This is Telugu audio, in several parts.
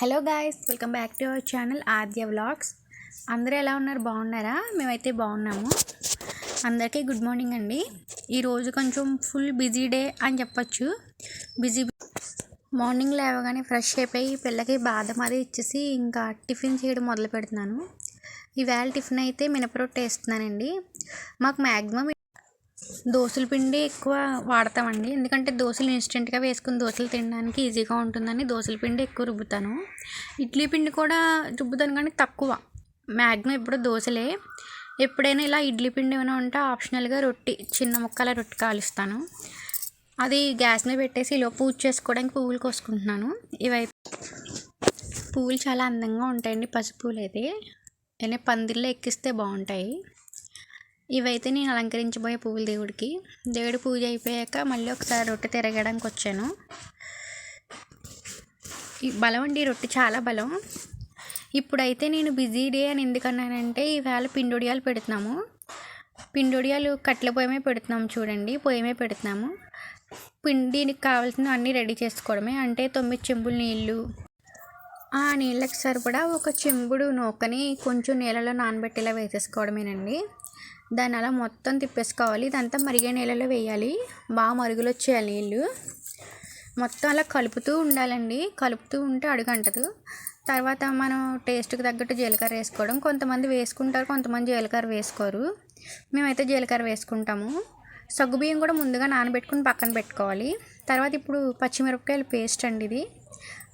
Hello guys welcome back to our channel Aadya vlogs. అందరూ ఎలా ఉన్నారు? బాగున్నారా? మేమైతే బాగున్నాము. అందరికీ గుడ్ మార్నింగ్ అండి. ఈరోజు కొంచెం ఫుల్ బిజీ డే అని చెప్పొచ్చు. బిజీ మార్నింగ్ లేవగానే ఫ్రెష్ అయిపోయి పిల్లకి బాదం అది ఇచ్చేసి ఇంకా టిఫిన్ చేయడం మొదలు పెడుతున్నాను ఈవేళ టిఫిన్ అయితే మినపరొట్టు వేస్తున్నానండి. మాకు మ్యాక్సిమం దోసల పిండి ఎక్కువ వాడతామండి. ఎందుకంటే దోశలు ఇన్స్టెంట్గా వేసుకుని దోశలు తినడానికి ఈజీగా ఉంటుందని దోసల పిండి ఎక్కువ రుబ్బుతాను. ఇడ్లీ పిండి కూడా రుబ్బుతాను కానీ తక్కువ. మ్యాక్సిమం ఎప్పుడు దోశలే. ఎప్పుడైనా ఇలా ఇడ్లీ పిండి ఏమైనా ఉంటే ఆప్షనల్గా రొట్టి చిన్న ముక్కల రొట్టి కాలుస్తాను. అది గ్యాస్ మీద పెట్టేసి ఇలా పూజ చేసుకోవడానికి పువ్వులు కోసుకుంటున్నాను. ఇవైపు పువ్వులు చాలా అందంగా ఉంటాయండి పసుపు పూలు అయితే పందిర్లో ఎక్కిస్తే బాగుంటాయి. ఇవైతే నేను అలంకరించబోయే పువ్వులు దేవుడికి. దేవుడి పూజ అయిపోయాక మళ్ళీ ఒకసారి రొట్టె తిరగడానికి వచ్చాను. బలం అండి రొట్టె చాలా బలం. ఇప్పుడైతే నేను బిజీ డే అని ఎందుకన్నానంటే ఈవేళ పిండొడియాలు పెడుతున్నాము. పిండొడియాలు కట్టెల పొయ్యమే పెడుతున్నాము చూడండి పొయ్యమే పెడుతున్నాము. పిండికి కావాల్సిన అన్నీ రెడీ చేసుకోవడమే అంటే తొమ్మిది చెంబులు నీళ్ళు. ఆ నీళ్ళకి సరిపడా ఒక చెంబుడు నూకని కొంచెం నీళ్ళలో నానబెట్టేలా వేసేసుకోవడమేనండి. దాన్ని అలా మొత్తం తిప్పేసుకోవాలి. ఇదంతా మరిగే నీళ్ళలో వేయాలి. బాగా మరుగులు వచ్చేయాలి నీళ్ళు. మొత్తం అలా కలుపుతూ ఉండాలండి. కలుపుతూ ఉంటే అడుగంటదు. తర్వాత మనం టేస్ట్కి తగ్గట్టు జీలకర్ర వేసుకోవడం. కొంతమంది వేసుకుంటారు కొంతమంది జీలకర్ర వేసుకోరు. మేమైతే జీలకర్ర వేసుకుంటాము. సగ్గుబియ్యం కూడా ముందుగా నానబెట్టుకుని పక్కన పెట్టుకోవాలి. తర్వాత ఇప్పుడు పచ్చిమిరపకాయల పేస్ట్ అండి ఇది.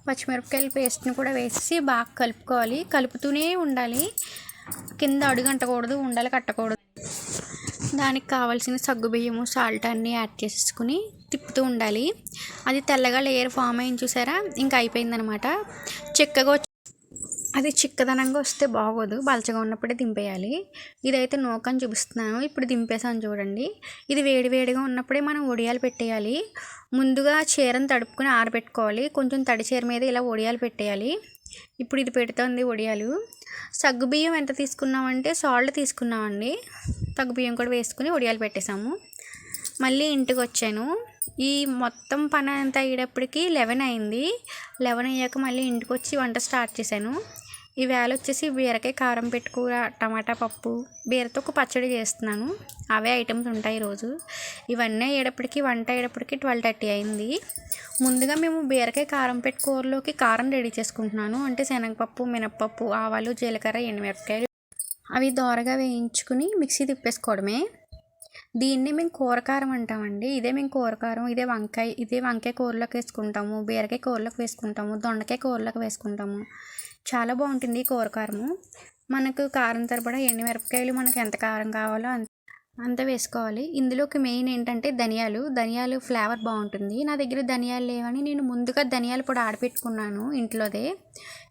పచ్చిమిరపకాయల పేస్ట్ని కూడా వేసి బాగా కలుపుకోవాలి. కలుపుతూనే ఉండాలి. కింద అడుగంటకూడదు ఉండాలి కట్టకూడదు. దానికి కావాల్సిన సగ్గుబియ్యము సాల్ట్ అన్నీ యాడ్ చేసుకుని తిప్పుతూ ఉండాలి. అది తెల్లగా లేయర్ ఫామ్ అయింది చూసారా? ఇంకా అయిపోయిందనమాట. చిక్కగా అది చిక్కదనంగా వస్తే బాగోదు. బలచగా ఉన్నప్పుడే దింపేయాలి. ఇదైతే నూకని చూపిస్తున్నాను. ఇప్పుడు దింపేసాను చూడండి. ఇది వేడి వేడిగా ఉన్నప్పుడే మనం ఒడియాలు పెట్టేయాలి. ముందుగా చీరను తడుపుకుని ఆరబెట్టుకోవాలి. కొంచెం తడి చీర మీద ఇలా ఒడియాలు పెట్టేయాలి. ఇప్పుడు ఇది పెడుతుంది వడియాలు సగ్గుబియ్యం ఎంత తీసుకున్నామంటే సాల్ట్ తీసుకున్నామండి. బియ్యం కూడా వేసుకుని వడియాలు పెట్టేశాము. మళ్ళీ ఇంటికి వచ్చాను. ఈ మొత్తం పని అంతా అయ్యేటప్పటికి లెవెన్ అయింది. లెవెన్ అయ్యాక మళ్ళీ ఇంటికి వచ్చి వంట స్టార్ట్ చేశాను. ఈవేళ వచ్చేసి బీరకాయ కారం పెట్టుకూర టమాటా పప్పు బీరతో ఒక పచ్చడి చేస్తున్నాను. అవే ఐటమ్స్ ఉంటాయి ఈరోజు. ఇవన్నీ అయ్యేటప్పటికి వంట అయ్యేటప్పటికి ట్వెల్వ్ థర్టీ అయింది. ముందుగా మేము బీరకాయ కారం పెట్టుకూరలోకి కారం రెడీ చేసుకుంటున్నాను. అంటే శనగపప్పు మినప్పప్పు ఆవాలు జీలకర్ర ఎండుమిరపకాయలు అవి దోరగా వేయించుకుని మిక్సీ తిప్పేసుకోవడమే. దీన్ని మేము కూరకారం అంటామండి. ఇదే మేము కూరకారం ఇదే వంకాయ ఇదే వంకాయ కూరలోకి వేసుకుంటాము బీరకాయ కూరలోకి వేసుకుంటాము దొండకాయ కూరలోకి వేసుకుంటాము. చాలా బాగుంటుంది ఈ కూరకారము మనకు కారం తరబడా ఎండుమిరపకాయలు మనకు ఎంత కారం కావాలో అంత అంత వేసుకోవాలి. ఇందులోకి మెయిన్ ఏంటంటే ధనియాలు. ధనియాలు ఫ్లేవర్ బాగుంటుంది. నా దగ్గర ధనియాలు లేవని నేను ముందుగా ధనియాల పొడి ఆడపెట్టుకున్నాను ఇంట్లోదే.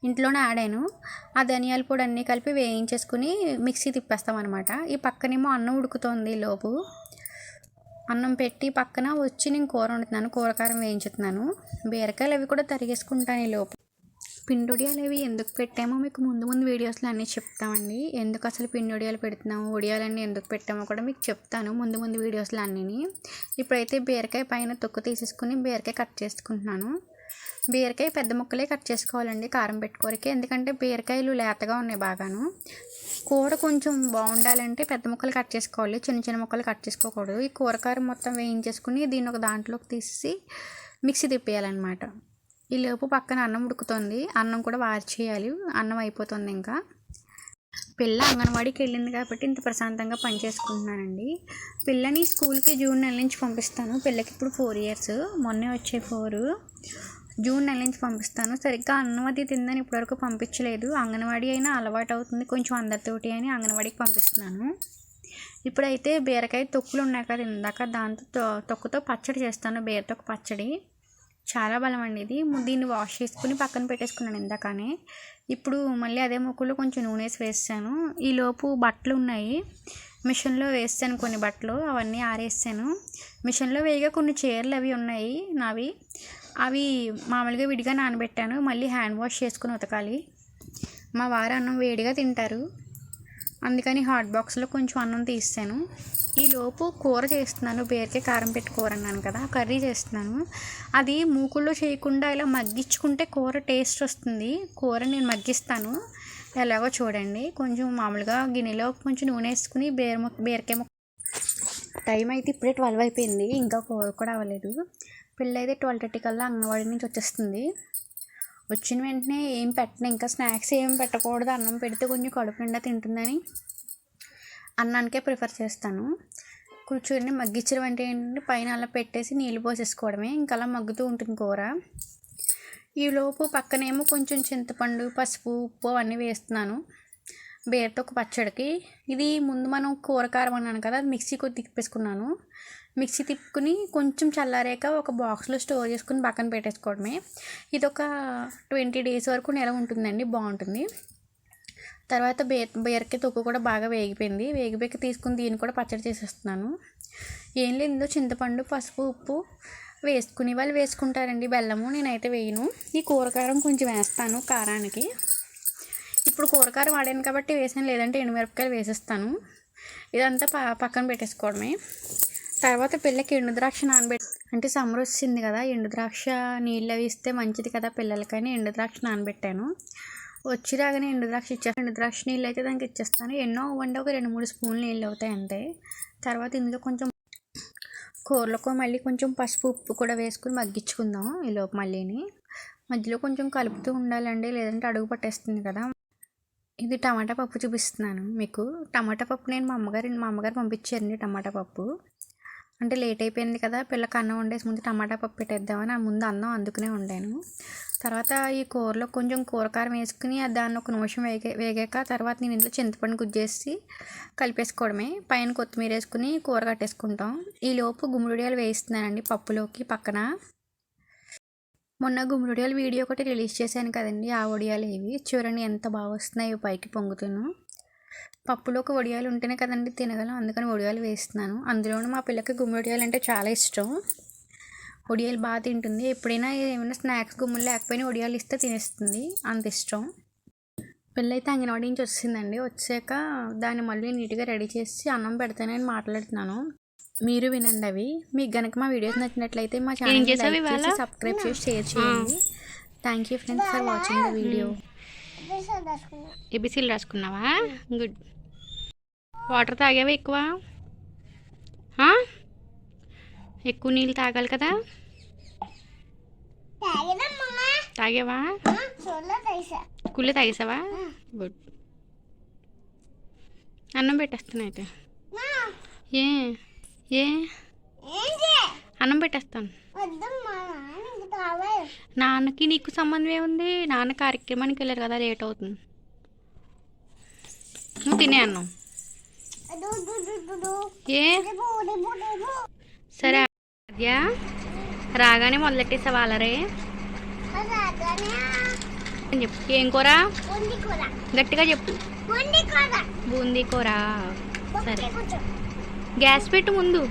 ఇంట్లోనే ఆడాను. ఆ ధనియాల పొడి అన్నీ కలిపి వేయించేసుకుని మిక్సీ తిప్పేస్తాం అనమాట ఈ పక్కనేమో అన్నం ఉడుకుతోంది లోపు. అన్నం పెట్టి పక్కన వచ్చి నేను కూర వండుతున్నాను. కూరకారం వేయించుతున్నాను. బీరకాయలు అవి కూడా తరిగేసుకుంటాను ఈ లోపు. పిండొడియాలు ఎందుకు పెట్టామో మీకు ముందు ముందు వీడియోస్లో అన్నీ చెప్తామండి. ఎందుకు అసలు పిండొడియాలు పెడుతున్నాము ఒడియాలన్నీ ఎందుకు పెట్టామో కూడా మీకు చెప్తాను ముందు ముందు వీడియోస్లో అన్నీ ఇప్పుడైతే బీరకాయ పైన తొక్కు తీసేసుకుని బీరకాయ కట్ చేసుకుంటున్నాను. బీరకాయ పెద్ద ముక్కలే కట్ చేసుకోవాలండి కారం పెట్టుకోరికి. ఎందుకంటే బీరకాయలు లేతగా ఉన్నాయి బాగాను. కూర కొంచెం బాగుండాలంటే పెద్ద ముక్కలు కట్ చేసుకోవాలి. చిన్న చిన్న ముక్కలు కట్ చేసుకోకూడదు. ఈ కూరకారం మొత్తం వేయించేసుకుని దీన్ని ఒక దాంట్లోకి తీసి మిక్సీ తిప్పేయాలన్నమాట. ఈ లోపు పక్కన అన్నం ఉడుకుతుంది. అన్నం కూడా వార్చేయాలి అన్నం అయిపోతుంది ఇంకా. పిల్ల అంగన్వాడీకి వెళ్ళింది కాబట్టి ఇంత ప్రశాంతంగా పని చేసుకుంటున్నానండి. పిల్లని స్కూల్కి జూన్ నెల నుంచి పంపిస్తాను. పిల్లకి ఇప్పుడు ఫోర్ ఇయర్స్. మొన్నే వచ్చే ఫోర్. జూన్ నెల నుంచి పంపిస్తాను. సరిగ్గా అన్నం అది తిందని ఇప్పటివరకు పంపించలేదు. అంగన్వాడీ అయినా అలవాటు అవుతుంది. కొంచెం అందరితోటి అని అంగన్వాడీకి పంపిస్తున్నాను. ఇప్పుడైతే బీరకాయ తొక్కులు ఉన్నాయి కదా. ఇందాక దాంతో తొక్కుతో పచ్చడి చేస్తాను. బీరతొక్క పచ్చడి. చాలా బలం అండి ఇది. దీన్ని వాష్ చేసుకుని పక్కన పెట్టేసుకున్నాను ఇందాకనే. ఇప్పుడు మళ్ళీ అదే ముక్కులో కొంచెం నూనె వేసి వేసాను ఈలోపు బట్టలు ఉన్నాయి. మిషన్లో వేస్తాను కొన్ని బట్టలు. అవన్నీ ఆరేసాను మిషన్లో వేయగా కొన్ని చీరలు అవి ఉన్నాయి నావి. అవి మామూలుగా విడిగా నానబెట్టాను. మళ్ళీ హ్యాండ్ వాష్ చేసుకుని ఉతకాలి. మా వారు అన్నం వేడిగా తింటారు. అందుకని హాట్ బాక్స్లో కొంచెం అన్నం తీస్తాను. ఈ లోపు కూర చేస్తున్నాను. బీరకాయ కారం పెట్టి కూర అన్నాను కదా కర్రీ చేస్తున్నాను. అది మూకుల్లో చేయకుండా ఇలా మగ్గించుకుంటే కూర టేస్ట్ వస్తుంది. కూర నేను మగ్గిస్తాను. ఎలాగో చూడండి. కొంచెం మామూలుగా గిన్నెలో కొంచెం నూనె వేసుకుని బీర ముక్క బీరకాయ ముక్క టైం అయితే ఇప్పుడే ట్వెల్వ్ అయిపోయింది. ఇంకా కూర కూడా అవ్వలేదు. పిల్ల అయితే ట్వెల్వ్ థర్టీ కల్లా అంగన్వాడీ నుంచి వచ్చేస్తుంది. వచ్చిన వెంటనే ఏం పెట్టను ఇంకా స్నాక్స్ ఏం పెట్టకూడదు అన్నం పెడితే కొంచెం కడుపు నిండా తింటుందని అన్నానికే ప్రిఫర్ చేస్తాను. కూర్చొని మగ్గించడం అంటే ఏంటంటే పైన అలా పెట్టేసి నీళ్ళు పోసేసుకోవడమే ఇంకా అలా మగ్గుతూ ఉంటుంది కూర. ఈలోపు పక్కనేమో కొంచెం చింతపండు పసుపు ఉప్పు అవన్నీ వేస్తున్నాను. బీరతో ఒక పచ్చడికి. ఇది ముందు మనం కూర కారం అన్నాను కదా అది మిక్సీ కొద్ది తిప్పేసుకున్నాను. మిక్సీ తిప్పుకుని కొంచెం చల్లారాక ఒక బాక్స్లో స్టోర్ చేసుకుని పక్కన పెట్టేసుకోవడమే. ఇది ఒక ట్వంటీ డేస్ వరకు నెల ఉంటుందండి బాగుంటుంది. తర్వాత బే బీరకాయ తొక్కు కూడా బాగా వేగిపోయింది. వేగిపోయి తీసుకుని దీన్ని కూడా పచ్చడి చేసేస్తున్నాను. ఏం లేదు చింతపండు పసుపు ఉప్పు వేసుకుని వాళ్ళు వేసుకుంటారండి బెల్లము నేనైతే వేయను. ఈ కూరకారం కొంచెం వేస్తాను కారానికి. ఇప్పుడు కూరకారం వాడాను కాబట్టి వేసాను లేదంటే ఎండుమిరపకాయలు వేసేస్తాను. ఇదంతా ప పక్కన పెట్టేసుకోవడమే. తర్వాత పిల్లకి ఎండు ద్రాక్ష నానబెట్టి అంటే సమ్మర్ వచ్చింది కదా ఎండు ద్రాక్ష నీళ్ళు అవి ఇస్తే మంచిది కదా పిల్లలకని ఎండు ద్రాక్ష నానబెట్టాను. వచ్చి రాగానే ఎండు ద్రాక్ష ఇచ్చేస్తాను ఎండు ద్రాక్ష నీళ్ళు అయితే దానికి ఇచ్చేస్తాను. ఎన్నో వండి ఒక రెండు మూడు స్పూన్లు నీళ్ళు అవుతాయి అంతే. తర్వాత ఇందులో కొంచెం కూరలకు మళ్ళీ కొంచెం పసుపు ఉప్పు కూడా వేసుకుని మగ్గించుకుందాం ఈలోపు మళ్ళీని. మధ్యలో కొంచెం కలుపుతూ ఉండాలండి లేదంటే అడుగు పట్టేస్తుంది కదా. ఇది టమాటా పప్పు చూపిస్తున్నాను మీకు. టమాటా పప్పు నేను మా అమ్మగారు మా అమ్మగారు పంపించారండి టమాటా పప్పు. అంటే లేట్ అయిపోయింది కదా పిల్లకి అన్నం వండేసి ముందు టమాటా పప్పు పెట్టేద్దామని ఆ ముందు అన్నం అందుకునే వండాను. తర్వాత ఈ కూరలో కొంచెం కూరకారం వేసుకుని దాన్ని ఒక నిమిషం వేగే వేగాక తర్వాత నేను ఇందులో చింతపండు గుజ్జేసి కలిపేసుకోవడమే. పైన కొత్తిమీర వేసుకుని కూర కట్టేసుకుంటాం. ఈ లోపు గుమ్మడియాలు వేయిస్తున్నానండి పప్పులోకి పక్కన. మొన్న గుమ్మడియాలు వీడియో ఒకటి రిలీజ్ చేశాను కదండి ఆ వడియాలు ఇవి. చూడండి ఎంత బాగా వస్తున్నాయో పైకి పొంగుతున్నాను పప్పులోకి వడియాలు ఉంటేనే కదండి తినగలం. అందుకని వడియాలు వేస్తున్నాను. అందులోనూ మా పిల్లకి గుమ్మడియాలు అంటే చాలా ఇష్టం. వడియాలు బాగా తింటుంది. ఎప్పుడైనా ఏమైనా స్నాక్స్ గుమ్మలు లేకపోయినా వడియాలు ఇస్తే తినేస్తుంది. అంత ఇష్టం. పిల్ల అయితే అంగన్వాడీ నుంచి వచ్చిందండి. వచ్చాక దాన్ని మళ్ళీ నీట్గా రెడీ చేసి అన్నం పెడతానని మాట్లాడుతున్నాను. మీరు వినండి అవి. మీకు గనక మా వీడియోస్ నచ్చినట్లయితే మా ఛానల్? సబ్స్క్రైబ్ చేసి షేర్ చేయండి. Thank you friends for watching the video. ఏబిసీలు రాసుకున్నావా? గుడ్ వాటర్ తాగావా ఎక్కువ? ఎక్కువ నీళ్ళు తాగాలి కదా? తాగావా? కుళ్ళు తాగేసావా? గుడ్ అన్నం పెట్టేస్తాను అయితే. ఏ? ఏ? అన్నం పెట్టేస్తాను. నాన్నకి నీకు సంబంధం ఏముంది? నాన్న కార్యక్రమానికి వెళ్ళారు కదా లేట్ అవుతుంది. నువ్వు తినే అన్నం. ఏ? సరే ఆద్య. రాగానే మొదలెట్టేసావా అలరే చెప్పు? ఏం కూర? గట్టిగా చెప్పు. బూందీ కూర. సరే. గ్యాస్ పెట్టు ముందు.